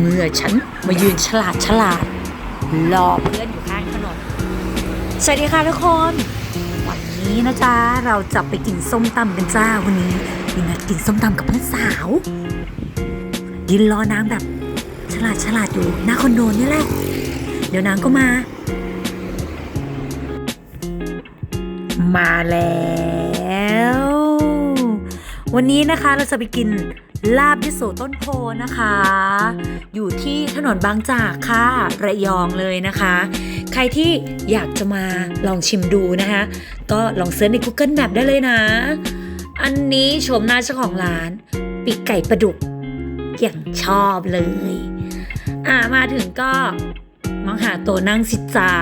เมื่อฉันมายืนฉลาดฉลาดรอเพื่อนอยู่ข้างถนน สวัสดีค่ะทุกคน วันนี้นะจ๊ะ เราจะไปกินส้มตำกันจ้าวันนี้มีนัดกินส้มตำกับเพื่อนสาว ยืนรอนางแบบ ฉลาดฉลาดอยู่หน้าคอนโดนี่แหละ เดี๋ยวนางก็มา มาแล้ว วันนี้นะคะเราจะไปกินลาบยโสต้นโพนะคะ อยู่ที่ถนนบางจากค่ะระยองเลยนะคะ ใครที่อยากจะมาลองชิมดูนะคะ ก็ลองเซิร์ชใน Google Map ได้เลยนะ อันนี้ชมหน้าเจ้าของร้าน ปีกไก่ประดุกอย่างชอบเลย อ่ามาถึงก็มองหาตัวนั่งสิจ้า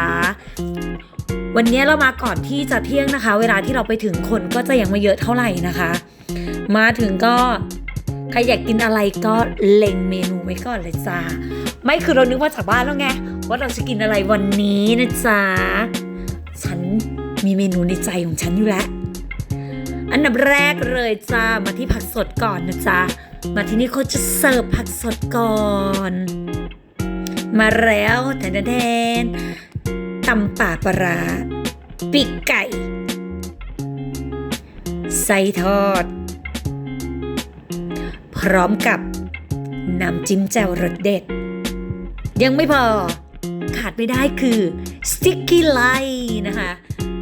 วันนี้เรามาก่อนที่จะเที่ยงนะคะ เวลาที่เราไปถึงคนก็จะยังไม่เยอะเท่าไหร่นะคะ มาถึงก็ใครอยากกินอะไรก็เล็งเมนูไว้ก่อนเลยจ้าไม่คือเรานึกว่าจากบ้านแล้วไงว่าเราจะกินอะไรวันนี้นะจ๊ะฉันมีเมนูในใจของฉันอยู่แล้ว อันดับแรกเลยจ้ามาที่ผักสดก่อนนะจ๊ะมาที่นี่เขาจะเสิร์ฟผักสดก่อน มาแล้วแทนแทนตำป่าปลาร้าปีกไก่ไส้ทอด พร้อมกับน้ำจิ้มแจ่วรสเด็ด ยังไม่พอ ขาดไม่ได้คือ sticky lie นะคะ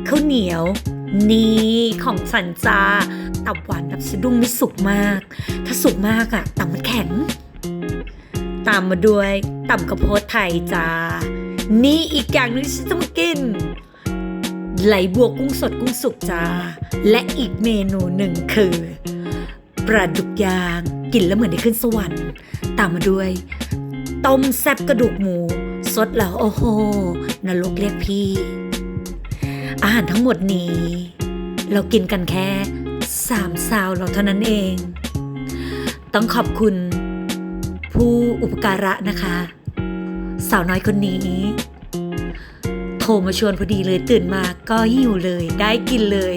ข้าวเหนียว นี่ของสันจาตับหวานแบบสะดุ้งไม่สุกมาก ถ้าสุกมากอะตับมันแข็ง ตามมาด้วยต่ำกระโพดไทยจ้านี่อีกอย่างหนึงที่ฉันจะมากินไหลบัวกุ้งสดกุ้งสุกจ้า และอีกเมนูหนึ่งคือปลาดุกย่าง กินแล้วเหมือนได้ขึ้นสวรรค์ ตามมาด้วยต้มแซบกระดูกหมู สดแล้วโอ้โหนรกเรียกพี่ อาหารทั้งหมดนี้ เรากินกันแค่สามซาวเราเท่านั้นเอง ต้องขอบคุณ ผู้อุปการะนะคะ สาวน้อยคนนี้ โทรมาชวนพอดีเลยตื่นมาก็หิวเลยได้กินเลย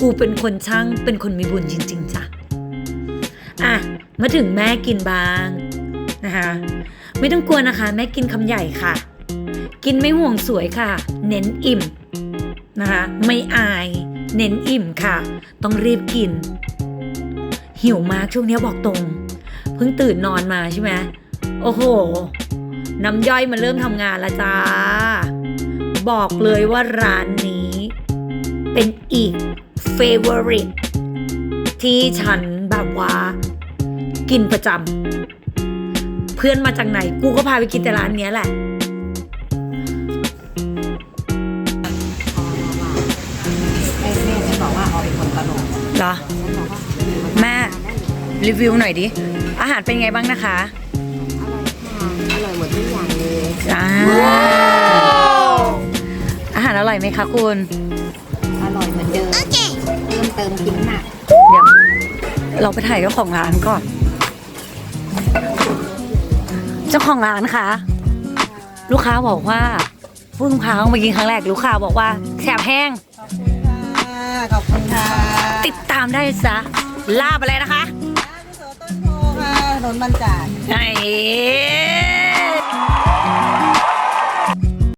กูเป็นคนช่างเป็นคนมีบุญจริง ๆจ้ะอะ มาถึงแม่กินบ้างนะคะไม่ต้องกลัวนะคะ แม่กินคำใหญ่ค่ะ กินไม่ห่วงสวยค่ะ เน้นอิ่มนะคะไม่อาย เน้นอิ่มค่ะ ต้องรีบกิน หิวมากช่วงนี้บอกตรง เพิ่งตื่นนอนมาใช่ไหมโอ้โห น้ำย่อยมาเริ่มทำงานล้วจ้า บอกเลยว่าร้านนี้ เป็นอีก favorite ที่ฉันแบบว่า กินประจำเพื่อนมาจากไหนกูก็พาไปกินแต่ร้านเนี้ยแหละแม่แม่ฉันบอกว่าออยเป็นคนตลกเหรอฉันบอกว่าแม่รีวิวหน่อยดิ อาหารเป็นไงบ้างนะคะอร่อยค่ะอร่อยหมดทุกอย่างเลยจ้าอาหารอร่อยไหมคะคุณ อร่อยเหมือนเดิมเพิ่มเติมกินหนักเดี๋ยวเราไปถ่ายเจ้าของร้านก่อน เจ้าของร้านคะลูกค้าบอกว่าเพิ่งพาเขามากินครั้งแรกลูกค้าบอกว่าแสบแห้ง ขอบคุณค่ะติดตามได้จ้ะลาบอะไรนะคะโสต้นโพค่ะถนนบรรจาด ไหน